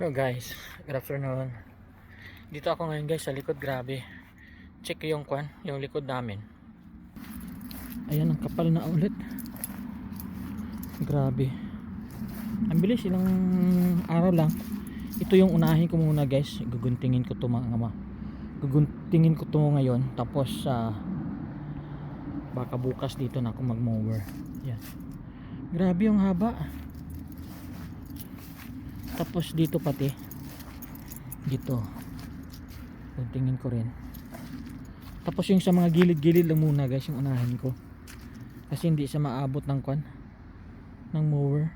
Hello guys, good afternoon. Dito ako ngayon guys sa likod, grabe. Check yung kwan, yung likod namin. Ayan, ang kapal na ulit. Grabe. Ang bilis, ilang araw lang. Ito yung unahin ko muna guys. Guguntingin ko to mga ama. Guguntingin ko to ngayon. Tapos sa baka bukas dito na ako mag-mower. Yan. Grabe yung haba. Tapos dito pati. Dito. Tingin ko rin. Tapos yung sa mga gilid-gilid lang muna guys, yung unahin ko. Kasi hindi siya maabot ng kwan ng mower.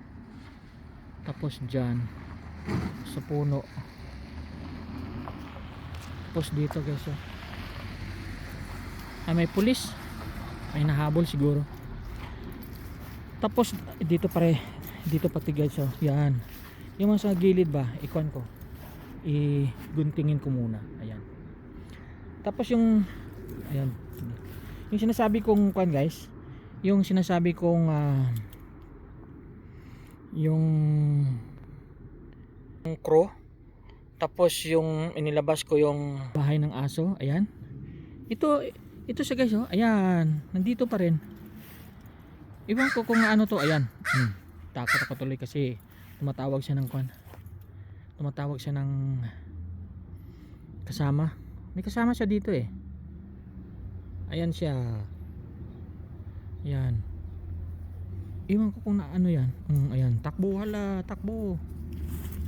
Tapos dyan sa puno. Tapos dito guys. Oh. Ay may pulis. May nahabol siguro. Tapos dito pare dito pati guys oh. Yan yung mga sa gilid ba ikuan ko iguntingin ko muna. Ayan. Tapos yung ayan. Yung sinasabi kong kuan guys yung sinasabi kong ah, yung yung crow tapos yung inilabas ko yung bahay ng aso ayan. Ito ito siya guys oh. Ayan nandito pa rin. Iwan ko kung ano to ayan. Hmm. takot ako tuloy kasi tumatawag siya ng kwan? Tumatawag siya ng kasama. May kasama siya dito eh. Ayan siya. Yan iwan ko kung na ano yan. Mm, ayan. Takbo hala takbo.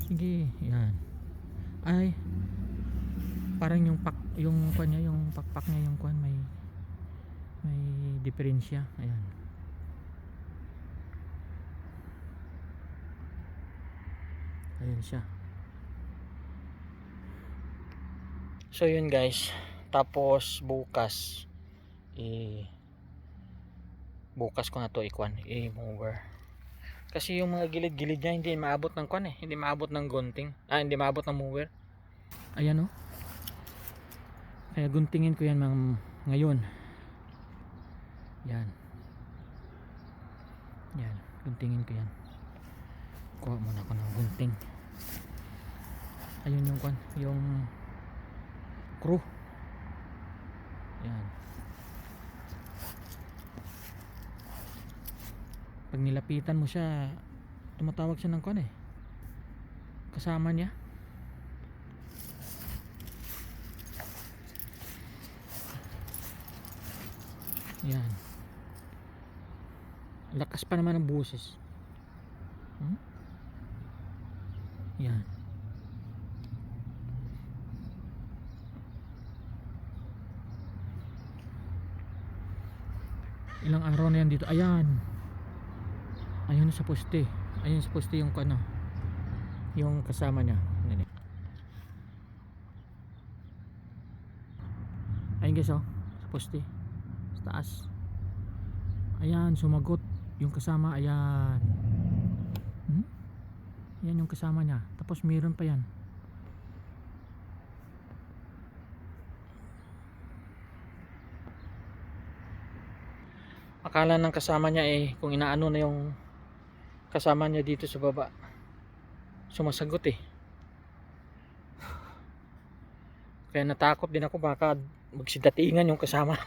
Sige yan ay parang yung pak yung kwan niya yung pakpak niya yung kwan may may diferensya. Ayan Ayan siya. So yun guys. Tapos bukas i bukas ko na to ikwan i-mover. Kasi yung mga gilid-gilid niya hindi maabot ng kwan eh. Hindi maabot ng gunting. Ah, hindi maabot ng mover. Ayan oh. Kaya guntingin ko yan mga ngayon. Yan. Yan. Guntingin ko yan kuha muna ako ng gunting ayun yung kwan yung crew. Yan. Pag nilapitan mo siya tumatawag siya ng kwan eh. Kasama niya. Yan. Lakas pa naman ng buses hmm? Yan. Ilang araw na yan dito. Ayan. Ayun sa poste. Ayun sa poste yung ano. Yung kasama niya. Ayun guys oh. Sa poste. Sa taas. Ayan. Sumagot. Yung kasama. Ayan. Hmm? Yan yung kasama niya. Tapos meron pa yan. Akala ng kasama niya eh kung inaano na yung kasama niya dito sa baba. Sumasagot eh. Kaya natakot din ako baka magsidatingan yung kasama.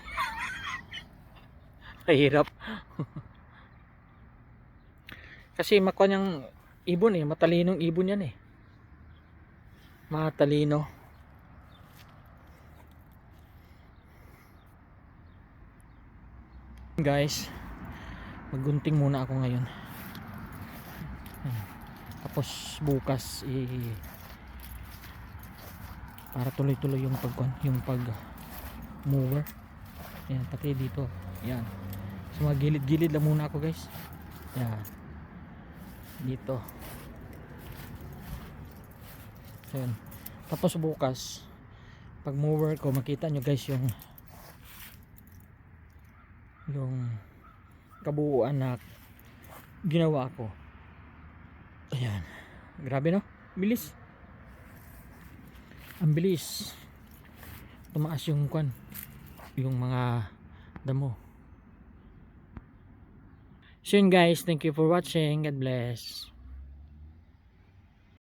Mahirap. Kasi makuha niyang ibon eh, matalinong ibon yan eh. Matalino. Guys, maggunting muna ako ngayon. Tapos bukas i para tuloy-tuloy yung pag yung pag mover. Yan, pati dito. Yan. So mga gilid-gilid lang muna ako, guys. Yan dito yun tapos bukas pag mover ko makita nyo guys yung yung kabuuan na ginawa ko. Ayan. Grabe no? Bilis. Ang bilis. Tumaas yung kwan yung mga damo. So guys, thank you for watching. God bless.